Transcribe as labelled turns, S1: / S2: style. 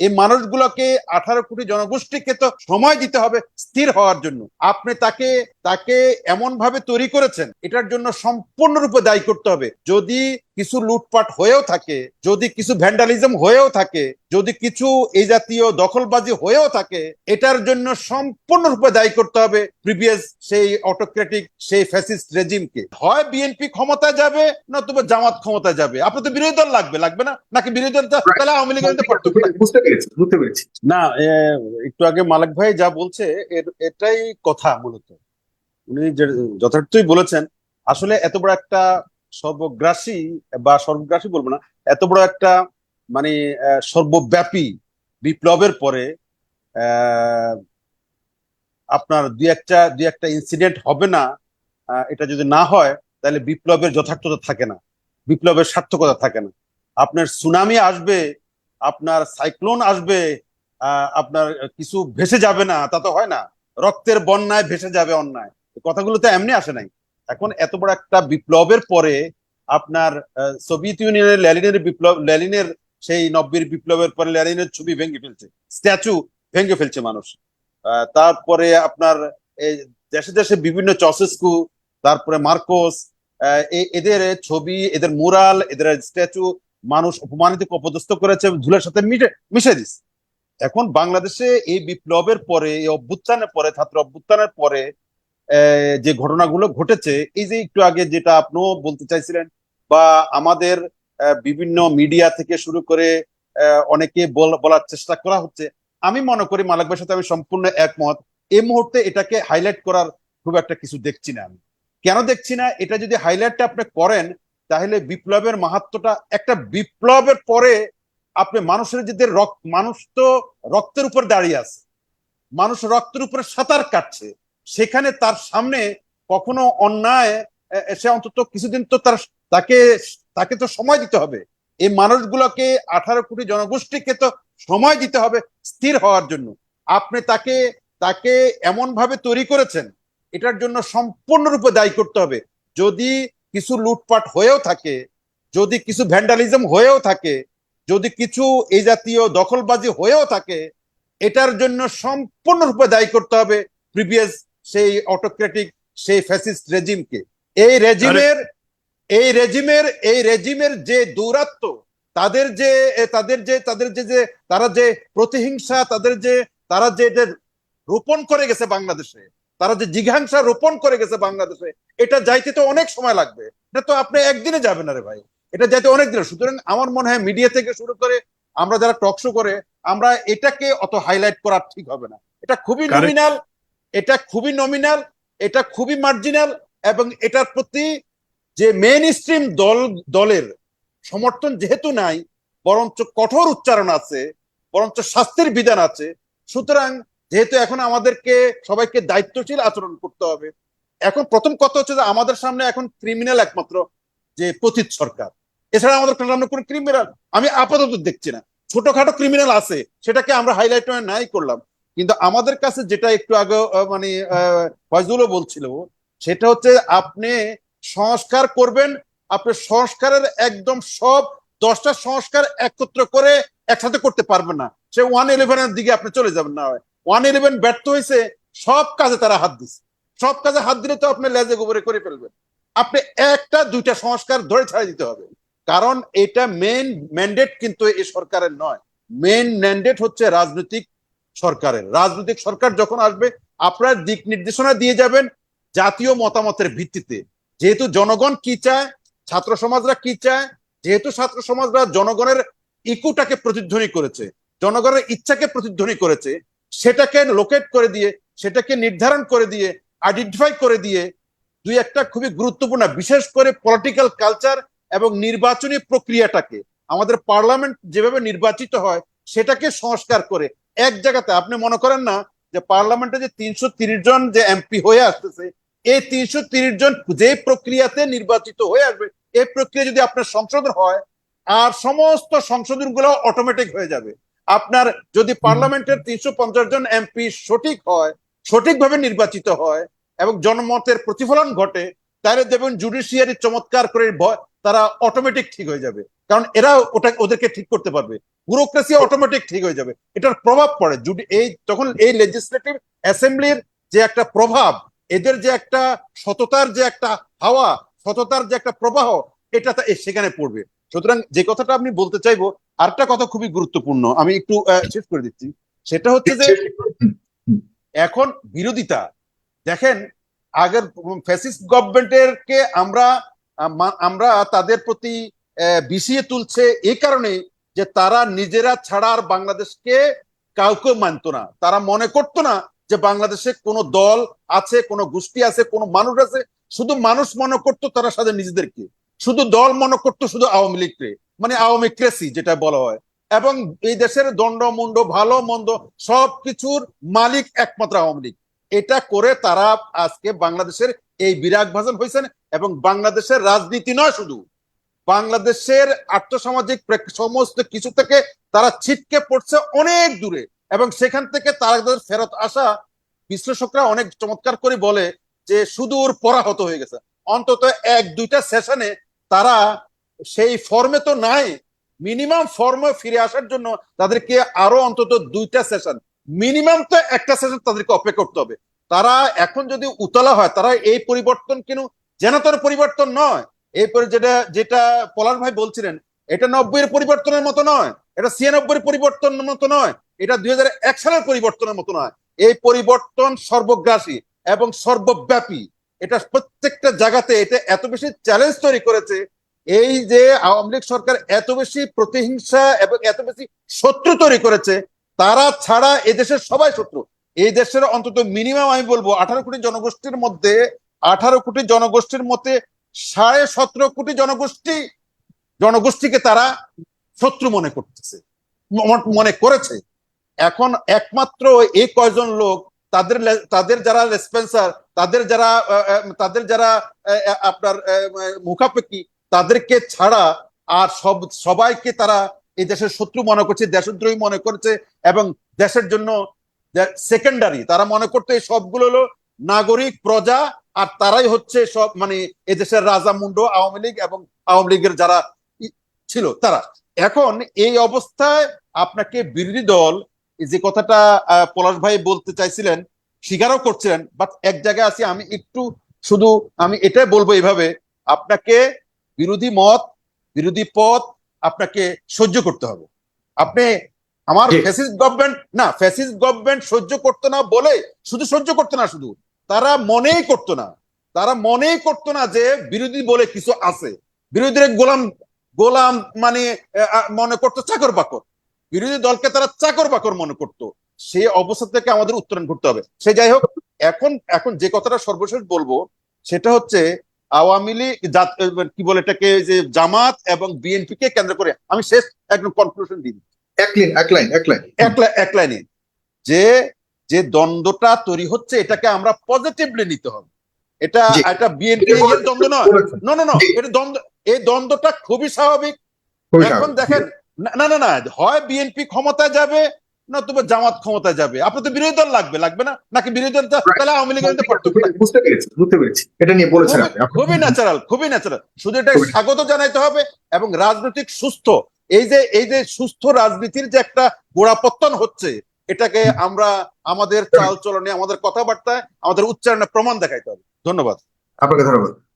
S1: এই মানুষগুলোকে আঠারো কোটি জনগোষ্ঠীকে তো সময় দিতে হবে স্থির হওয়ার জন্য। আপনি তাকে তাকে এমন ভাবে তৈরি করেছেন এটার জন্য সম্পূর্ণরূপে দায়ী করতে হবে। যদি কিছু লুটপাট হয়েও থাকে যদি কিছু ভ্যান্ডালিজম হয়েও থাকে যদি কিছু এই জাতীয় দখলবাজি হয়েও থাকে এটার জন্য সম্পূর্ণরূপে দায়ী করতে হবে প্রিভিয়াস সেই অটোক্রেটিক সেই ফ্যাসিস্ট রেজিমকে। হয় বিএনপি ক্ষমতায় যাবে নতুবা জামাত ক্ষমতায় যাবে। আপনার তো বিরোধী দল লাগবে লাগবে না? নাকি বিরোধী দল তাহলে আওয়ামী লীগের
S2: বুঝতে পেরেছি বুঝতে পেরেছি
S1: না একটু আগে মালিক ভাই যা বলছে এর- এটাই কথা মূলত। উনি যথার্থই বলেছেন, আসলে এত বড় একটা সর্বগ্রাসী বা সর্বগ্রাসী বলব না, এত বড় একটা মানে সর্বব্যাপী বিপ্লবের পরে আপনার দুই একটা দুই একটা ইনসিডেন্ট হবে না এটা যদি না হয়, তাহলে বিপ্লবের যথার্থতা থাকে না, বিপ্লবের সার্থকতা থাকে না। আপনার সুনামি আসবে, আপনার সাইক্লোন আসবে আপনার কিছু ভেসে যাবে না, তা তো হয় না। রক্তের বন্যায় ভেসে যাবে অন্যায়। কথাগুলো তো এমনি আসে নাই। এখন এত বড় একটা বিপ্লবের পরে আপনার সোভিয়েত ইউনিয়নের ল্যালিনের বিপ্লব ল্যালিনের সেই নব্বের বিপ্লবের পরে ল্যালিনের ছবি ভেঙে ফেলছে, স্ট্যাচু ভেঙে ফেলছে মানুষ। তারপরে আপনার দেশে দেশে বিভিন্ন চসেস্কু, তারপরে মার্কোস এদের ছবি, এদের মুরাল, এদের স্ট্যাচু মানুষ অপমানিত, অপদস্থ করেছে ধুলের সাথে মিশে মিশে দিস এখন বাংলাদেশে এই বিপ্লবের পরে, এই অভ্যুত্থানের পরে, ছাত্র অভ্যুত্থানের পরে যে ঘটনাগুলো ঘটেছে, এই যে একটু আগে যেটা আপনিও বলতে চাইছিলেন বা আমাদের বিভিন্ন মিডিয়া থেকে শুরু করে অনেকে বলার চেষ্টা করা হচ্ছে, আমি মনে করি মালিক ভাইয়ের সাথে আমি সম্পূর্ণ একমত, এই মুহূর্তে এটাকে হাইলাইট করার খুব একটা কিছু দেখছি না আমি। কেন দেখছি না? এটা যদি হাইলাইটটা আপনি করেন, তাহলে বিপ্লবের মাহাত্মটা, একটা বিপ্লবের পরে আপনি মানুষের যে রক্ত, মানুষ তো রক্তের উপর দাঁড়িয়ে আছে, মানুষ রক্তের উপরে সাঁতার কাটছে সেখানে তার সামনে কখনো অন্যায় সে অন্তত কিছুদিন তো তার তাকে তাকে তো সময় দিতে হবে। এই মানুষগুলোকে আঠারো কোটি জনগোষ্ঠীকে তো সময় দিতে হবে স্থির হওয়ার জন্য। আপনি তাকে তাকে এমন ভাবে তৈরি করেছেন, এটার জন্য সম্পূর্ণরূপে দায়ী করতে হবে। যদি কিছু লুটপাট হয়েও থাকে, যদি কিছু ভ্যান্ডালিজম হয়েও থাকে, যদি কিছু এই জাতীয় দখলবাজি হয়েও থাকে, এটার জন্য সম্পূর্ণরূপে দায়ী করতে হবে প্রিভিয়াস সেই অটোক্রেটিক সেই ফ্যাসিস্ট রেজিমকে এই রেজিমের এই রেজিমের এই রেজিমের যে দৌরাত্ম তাদের যে তাদের যে তাদের যে যে তারা যে প্রতিহিংসা তাদের যে তারা যে রোপণ করে গেছে বাংলাদেশে তারা যে জিঘাংসা রোপণ করে গেছে বাংলাদেশে এটা যাইতে তো অনেক সময় লাগবে। এটা তো আপনি একদিনে যাবেন না রে ভাই। এটা যাইতে অনেক দিন সুতরাং আমার মনে হয় মিডিয়া থেকে শুরু করে আমরা যারা টকশো করে আমরা এটাকে অত হাইলাইট করা ঠিক হবে না। এটা খুবই. নমিনাল খুবই নমিনাল এটা খুবই মার্জিনাল এবং এটার প্রতি যে মেন স্ট্রিম দল, দলের সমর্থন যেহেতু নাই, বরঞ্চ কঠোর উচ্চারণ আছে, বরঞ্চ শাস্তির বিধান আছে, সুতরাং যেহেতু এখন আমাদেরকে সবাইকে দায়িত্বশীল আচরণ করতে হবে, এখন প্রথম কথা হচ্ছে যে আমাদের সামনে এখন ক্রিমিনাল একমাত্র যে পতিত সরকার। এছাড়া আমাদের সামনে কোনো ক্রিমিনাল আমি আপাতত দেখছি না। ছোটখাটো ক্রিমিনাল আছে, সেটাকে আমরা হাইলাইট নাই করলাম। কিন্তু আমাদের কাছে যেটা একটু আগে মানে ফয়জুলও বলছিল, সেটা হচ্ছে আপনি সংস্কার করবেন, আপনি সংস্কারের একদম সব দশটা সংস্কার একত্র করে একসাথে করতে পারবেন না। সে ওয়ান ইলেভেনের দিকে আপনি চলে যাবেন না। ওয়ান ইলেভেন ব্যর্থ হয়েছে, সব কাজে তারা হাত দিচ্ছে সব কাজে হাত দিলে তো আপনি লেজে গোবরে করে ফেলবেন। আপনি একটা, দুইটা সংস্কার ধরে ছাড়া দিতে হবে। কারণ এটা মেন ম্যান্ডেট কিন্তু এই সরকারের নয়। মেন ম্যান্ডেট হচ্ছে রাজনৈতিক সরকারের। রাজনৈতিক সরকার যখন আসবে, আপনার দিক নির্দেশনা দিয়ে যাবেন জাতীয় মতামতের ভিত্তিতে। যেহেতু জনগণ কি চায়, ছাত্র সমাজরা কি চায়, যেহেতু ছাত্র সমাজরা জনগণের ইকুটাকে প্রতিধ্বনি করেছে, জনগণের ইচ্ছাকে প্রতিধ্বনি করেছে, সেটাকে লোকেট করে দিয়ে, সেটাকে নির্ধারণ করে দিয়ে আইডেন্টিফাই করে দিয়ে, দুই একটা খুবই গুরুত্বপূর্ণ, বিশেষ করে পলিটিক্যাল কালচার এবং নির্বাচনী প্রক্রিয়াটাকে, আমাদের পার্লামেন্ট যেভাবে নির্বাচিত হয়, সেটাকে সংস্কার করে এক জায়গাতে আপনি মনে করেন না যে পার্লামেন্টে যে তিনশো তিরিশ জন যে এমপি হয়ে আসতেছে এই তিনশো জন যে প্রক্রিয়াতে নির্বাচিত হয়ে আসবে এই প্রক্রিয়া যদি আপনার সংশোধন হয় আর সমস্ত সংশোধনগুলো অটোমেটিক হয়ে যাবে। আপনার যদি পার্লামেন্টের তিনশো পঞ্চাশ জন এমপি সঠিক হয় সঠিকভাবে নির্বাচিত হয় এবং জনমতের প্রতিফলন ঘটে তাহলে দেখবেন জুডিশিয়ারি চমৎকার করে তারা অটোমেটিক ঠিক হয়ে যাবে। কারণ এরা ওটা, ওদেরকে ঠিক করতে পারবে। ব্যুরোক্রেসি অটোমেটিক ঠিক হয়ে যাবে। এটার প্রভাব পড়ে। এই তখন এই লেজিসলেটিভ অ্যাসেম্বলির যে একটা প্রভাব, এদের যে একটা সততার যে একটা হাওয়া, সততার যে একটা প্রবাহ, এটা সেখানে পড়বে। সুতরাং যে কথাটা আপনি বলতে চাইব, আরেকটা কথা খুবই গুরুত্বপূর্ণ, আমি একটু শেষ করে দিচ্ছি। সেটা হচ্ছে যে এখন বিরোধিতা। দেখেন, আগের ফ্যাসিস্ট গভর্নমেন্টের কে আমরা আম- আমরা তাদের প্রতি বিষিয়ে তুলছে এই কারণে যে তারা নিজেরা ছাড়া আর বাংলাদেশকে কাউকে মানতো না। তারা মনে করতো না যে বাংলাদেশে কোনো দল আছে, কোনো গোষ্ঠী আছে, কোনো মানুষ আছে। শুধু মানুষ মনে করতো তারা সাথে নিজেদেরকে। শুধু দল মনে করতো শুধু আওয়ামী লীগকে। মানে আওয়ামী ক্রেসি যেটা বলা হয়। এবং এই দেশের দণ্ডমুণ্ড ভালো, মন্দ সব কিছুর মালিক একমাত্র আওয়ামী লীগ। এটা করে তারা আজকে বাংলাদেশের এই বিরাগ ভাজন হয়েছেন। এবং বাংলাদেশের রাজনীতি নয় শুধু, বাংলাদেশের আর্থসামাজিক সমস্ত কিছু থেকে তারা ছিটকে পড়ছে অনেক দূরে এবং সেখান থেকে তাদের ফেরত আসা বিশ্লেষকরা অনেক চমৎকার করে বলে যে সুদূর পরাহত হয়ে গেছে। অন্তত এক, দুইটা সেশনে তারা সেই ফর্মে তো নাই, মিনিমাম ফর্মে ফিরে আসার জন্য তাদেরকে আরও অন্তত দুইটা সেশন, মিনিমাম তো একটা সেশন তাদেরকে অপেক্ষা করতে হবে। তারা এখন যদি উতলা হয়, তারা এই পরিবর্তন কিন্তু যেনতর পরিবর্তন নয়। এই পরি- যেটা যেটা পলাশ ভাই বলছিলেন, এটা নব্বই পরিবর্তনের মতো নয়, এটা ছিয়ানব্বই পরিবর্তনের মতো নয়, এটা দুই সালের পরিবর্তনের মতো নয়। এই পরিবর্তন সর্বগ্রাসী এবং সর্বব্যাপী। এটা প্রত্যেকটা জায়গাতে এটা এত বেশি চ্যালেঞ্জ তৈরি করেছে। এই যে আওয়ামী লীগ সরকার এত বেশি প্রতিহিংসা এবং এত বেশি শত্রু তৈরি করেছে, তারা ছাড়া এই দেশের সবাই শত্রু। এই দেশের অন্তত মিনিমাম আমি বলব, আঠারো কোটি জনগোষ্ঠীর মধ্যে আঠারো কোটি জনগোষ্ঠীর মধ্যে সাড়ে সতেরো কোটি জনগোষ্ঠী, জনগোষ্ঠীকে তারা শত্রু মনে করতেছে, মনে করেছে। এখন একমাত্র এই কয়জন লোক, তাদের তাদের যারা রেসপেন্সার তাদের যারা তাদের যারা আপনার মুখাপেক্ষি, তাদেরকে ছাড়া আর সব, সবাইকে তারা এই দেশের শত্রু মনে করছে, দেশদ্রোহী মনে করছে এবং দেশের জন্য সেকেন্ডারি তারা মনে করতে এই সবগুলো হলো নাগরিক, প্রজা আর তারাই হচ্ছে সব মানে এদেশের রাজা মুন্ড আওয়ামী লীগ এবং আওয়ামী লীগের যারা ছিল তারা এখন এই অবস্থায় আপনাকে বিরোধী দল যে কথাটা পলাশ ভাই বলতে চাইছিলেন স্বীকারও করছিলেন বাট এক জায়গায় আছি আমি একটু শুধু আমি এটাই বলব এইভাবে আপনাকে বিরোধী মত বিরোধী পথ আপনাকে সহ্য করতে হবে আপনি আমার। ফ্যাসিস্ট গভর্নমেন্ট না ফ্যাসিস্ট গভর্নমেন্ট সহ্য করতো না বলে শুধু সহ্য করতো না শুধু তারা মনেই করতো না। তারা মনেই করতো না যে বিরোধী বলে কিছু আছে। বিরোধীরা গোলাম গোলাম মানে মনে করতো চাকর বাকর। বিরোধী দলকে তারা চাকর বাকর মনে করতো। সেই অবস্থা থেকে আমাদের উত্তরণ করতে হবে। সে যাই হোক এখন এখন যে কথাটা সর্বশেষ বলব সেটা হচ্ছে আওয়ামী লীগ কি বলে এটাকে যে জামাত এবং বিএনপি কে কেন্দ্র করে আমি শেষ একদম কনক্লুশন দিই।
S2: এক লাইন এক লাইন এক লাইন
S1: এক লাইনে যে যে দ্বন্দ্বটা তৈরি হচ্ছে এটাকে আমরা পজিটিভলি নিতে হবে। এটা। এটা বিএনপি এর দ্বন্দ্ব নয়। নো নো নো এটা দ্বন্দ্ব এই দ্বন্দ্বটা খুবই স্বাভাবিক। এখন দেখেন না না না হয় বিএনপি ক্ষমতায় যাবে না তবে জামাত ক্ষমতায় যাবে। আপনার তো বিরোধী দল লাগবে লাগবে না? নাকি বিরোধী দল তাহলে আওয়ামী পার্থক্য
S2: বুঝতে পেরেছি বুঝতে পেরেছি। এটা নিয়ে বলেছেন
S1: খুবই ন্যাচারাল খুবই ন্যাচারাল শুধু এটা স্বাগত জানাইতে হবে এবং রাজনৈতিক সুস্থ এই যে এই যে সুস্থ রাজনীতির যে একটা গোড়াপত্তন হচ্ছে এটাকে আমরা আমাদের চাল চলনে, আমাদের কথাবার্তায়, আমাদের উচ্চারণে প্রমাণ দেখাইতে হবে। ধন্যবাদ।
S2: আপনাকে ধন্যবাদ।